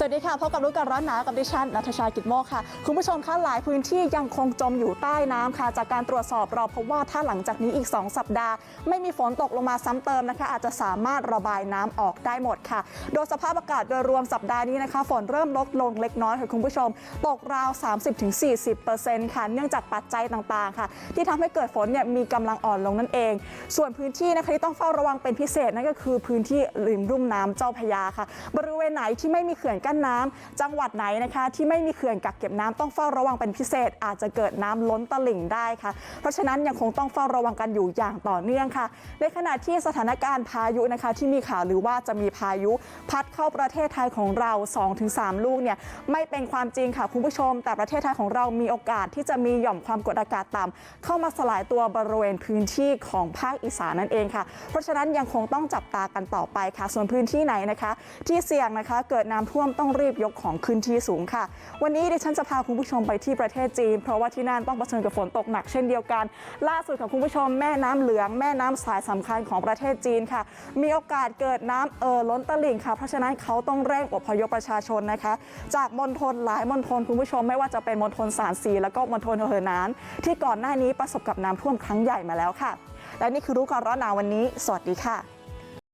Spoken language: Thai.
สวัสดีค่ะพบกับรู้ก่อนร้อนหนาวกับดิฉันนัทชากิตโมกค่ะ คุณผู้ชมคะหลายพื้นที่ยังคงจมอยู่ใต้น้ำค่ะ จากการตรวจสอบเราพบว่าถ้าหลังจากนี้อีก 2 สัปดาห์ ไม่มีฝนตกลงมาซ้ำเติมนะคะ อาจจะสามารถระบายน้ำออกได้หมดค่ะ โดยสภาพอากาศโดยรวมสัปดาห์นี้นะคะ ฝนเริ่มลดลงเล็กน้อยค่ะคุณผู้ชม ตกราว 30-40%ค่ะเนื่องจากปัจจัยต่างๆค่ะ ที่ทำให้เกิดฝนเนี่ยมีกำลังอ่อนลงนั่นเอง ส่วนพื้นที่นะคะที่ต้องเฝ้าระวังเป็นพิเศษนั่นก็คือพื้นที่ริมรุ่มน้ำเจ้าพยาค่ะ บริเวณไหนที่ไม่มีเขื่อนกั้นน้ำจังหวัดไหนนะคะ ที่ไม่มีเขื่อนกักเก็บน้ำต้องเฝ้าระวังเป็นพิเศษ อาจจะเกิดน้ำล้นตลิ่งได้ค่ะ เพราะฉะนั้นยังคงต้องเฝ้าระวังกันอยู่อย่างต่อเนื่องค่ะ ในขณะที่สถานการณ์พายุนะคะที่มีข่าวหรือว่าจะมีพายุ พัดเข้าประเทศไทยของเรา 2-3 ลูกเนี่ยไม่เป็นความจริงค่ะคุณผู้ชม แต่ประเทศไทยของเรามีโอกาสที่จะมีหย่อมความกดอากาศต่ำเข้ามาสลายตัวบริเวณพื้นที่ของภาคอีสานนั่นเองค่ะ เพราะฉะนั้นยังคงต้องจับตากันต่อไปค่ะ ส่วนพื้นที่ไหนนะคะ ที่เสี่ยงนะคะเกิดน้ำท่วมต้องรีบยกของขึ้นที่สูงค่ะ วันนี้ดิฉันจะพาคุณผู้ชมไปที่ประเทศจีน เพราะว่าที่นั่นต้องเผชิญกับฝนตกหนักเช่นเดียวกัน ล่าสุดค่ะคุณผู้ชมแม่น้ำเหลืองแม่น้ำสายสำคัญของประเทศจีนค่ะ มีโอกาสเกิดน้ำเอ่อล้นตลิ่งค่ะ เพราะฉะนั้นเขาต้องเร่งอพยพประชาชนนะคะ จากมณฑลหลายมณฑลคุณผู้ชมไม่ว่าจะเป็นมณฑลสานซีแล้วก็มณฑลเหอหนานที่ก่อนหน้านี้ประสบกับน้ำท่วมครั้งใหญ่มาแล้วค่ะ และนี่คือรู้ก่อนร้อนหนาววันนี้ สวัสดีค่ะ